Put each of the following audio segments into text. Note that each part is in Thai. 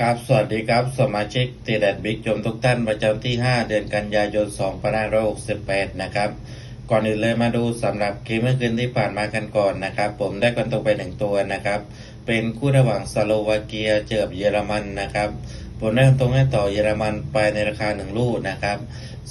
ครับสวัสดีครับสมาชิกตีแดดบิ๊กจมทุกท่านประจำที่ 5 เดือนกันยายน 2568 นะครับ ก่อนอื่นเลยมาดูสำหรับเกมเมื่อคืนที่ผ่านมากันก่อนนะครับ ผมได้กันตรงไปหนึ่งตัวนะครับ เป็นคู่ระหว่างสโลวาเกียเจอบเยอรมันนะครับ ผมได้กันตรงให้ต่อเยอรมันไปในราคาหนึ่งลูกนะครับ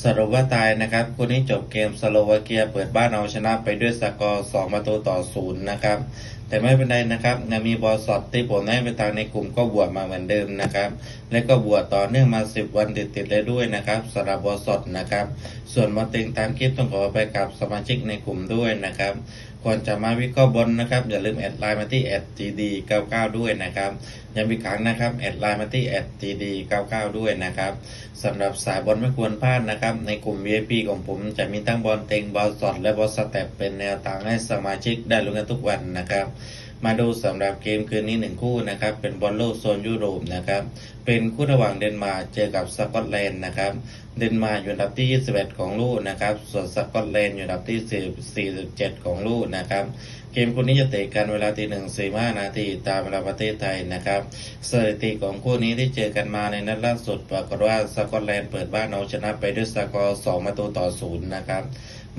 สรุปว่าตายนะครับคู่นี้จบเกมสโลวาเกียเปิดบ้านเอาชนะไปด้วยสกอร์2ประตูต่อศูนย์นะครับ แต่ไม่เป็นไรนะครับยังมีบอลสอดที่ผมให้ไปทางในกลุ่มก็บวชมาเหมือนเดิมนะครับ และก็บวชต่อเนื่องมา 10 วันติดๆเลยด้วยนะครับสำหรับบอลสดนะครับ ส่วนมาติงตามคลิปต้องขอไปกับสมาชิกในกลุ่มด้วยนะครับ ก่อนจะมาวิเคราะห์บนนะครับ อย่าลืมแอดไลน์มาที่แอด gd99 ด้วยนะครับย้ำอีกครั้งนะครับแอดไลน์มาที่แอด gd99 ด้วยนะครับสำหรับสายบอลไม่ควรพลาดนะครับ ในกลุ่ม VIP ของผมจะมีตั้งบอลเต็งบอลสดและบอลสเต็ปเป็นแนวทางให้สมาชิกได้ลุ้นกันทุกวันนะครับ มาดูสำหรับเกมคืนนี้หนึ่งคู่นะครับ เป็นบอลโลกโซนยุโรปนะครับ เป็นคู่ระหว่างเดนมาร์กเจอกับสกอตแลนด์นะครับ เดนมาร์กอยู่อันดับที่ 21 ของลูกนะครับ ส่วนสกอตแลนด์อยู่อันดับที่ 47 ของลูกนะครับ เกมคู่นี้จะเตะกันเวลาตีหนึ่งสี่ห้านาทีตามเวลาประเทศไทยนะครับสถิติของคู่นี้ที่เจอกันมาในนัดล่าสุดปรากฏว่าสกอตแลนด์เปิดบ้านเอาชนะไปด้วยสกอร์2ประตูต่อศูนย์นะครับ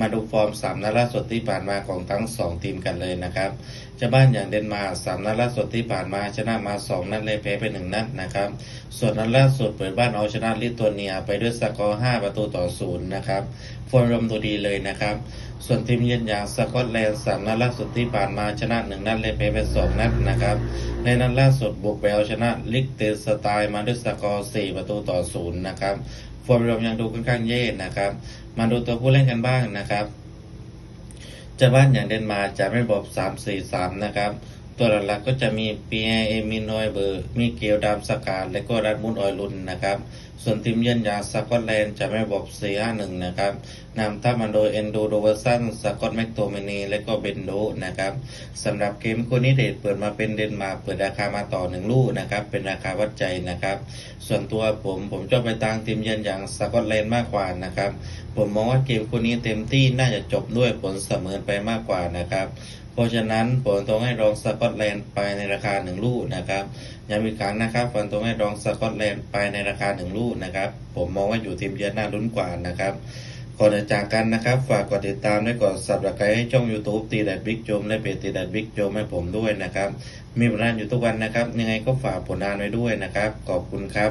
มาดูฟอร์มสามนัดล่าสุดที่ผ่านมาของทั้งสองทีมกันเลยนะครับจ้าบ้านอย่างเดนมาร์กสามนัดล่าสุดที่ผ่านมาชนะมาสองนัดเลยแพ้ไปหนึ่งนัดนะครับ ส่วนนัดล่าสุดเปิดบ้านเอาชนะลิทัวเนียไปด้วยสกอร์ห้าประตูต่อศูนย์นะครับฟอร์มรวมตัวดีเลยนะครับ ส่วนทีมเยือนอย่างสกอตแลนด์สามนัดล่าสุดที่ผ่านมาชนะหนึ่งนัดเลยแพ้ไปสองนัดนะครับ ในนัดล่าสุดบุกไปเอาชนะลิกเตสไตล์มาด้วยสกอร์สี่ประตูต่อศูนย์นะครับฟอร์มรวมยังดูค่อนข้างเย่นะครับ มาดูตัวผู้เล่นกันบ้างนะครับ จะบ้านอย่างเดนมาร์กจะไม่บอก 3 4 3 นะครับ ตัวหลักๆก็จะมีปีแอเอมินอยเบอร์มีเกียวดามสกาดและก็รัดมุนออยลุนนะครับ ส่วนทีมเยือนอย่างสกอตแลนด์จะไม่บอก4 5 1นะครับนำทัพมาโดยเอนโดโรเวอร์สันสกอตแมกโตเมนีและก็เบนโดนะครับสำหรับเกมคู่นี้เดทเปิดมาเป็นเดนมาร์กเปิดราคามาต่อหนึ่งลูกนะครับเป็นราคาวัดใจนะครับ ส่วนตัวผมผมชอบไปทางทีมเยือนอย่างสกอตแลนด์มากกว่านะครับผมมองว่าเกมคู่นี้เต็มที่น่าจะจบด้วยผลเสมอไปมากกว่านะครับเพราะฉะนั้นผมต้องให้รองสกอตแลนด์ไปในราคาหนึ่งลูกนะครับย้ำอีกครั้งนะครับผมต้องให้รองสกอตแลนด์ไปในราคาหนึ่งลูกนะครับ ผมมองว่าอยู่ทีมเยือนน่าลุ้นกว่านะครับก่อนจะจากกันนะครับ ฝากกดติดตามและกดสับสไครต์ให้ช่อง YouTube ตีแดดบิ๊กโจมและเพจตีแดดบิ๊กโจมให้ผมด้วยนะครับ มีผลงานอยู่ทุกวันนะครับ ยังไงก็ฝากผลงานไว้ด้วยนะครับ ขอบคุณครับ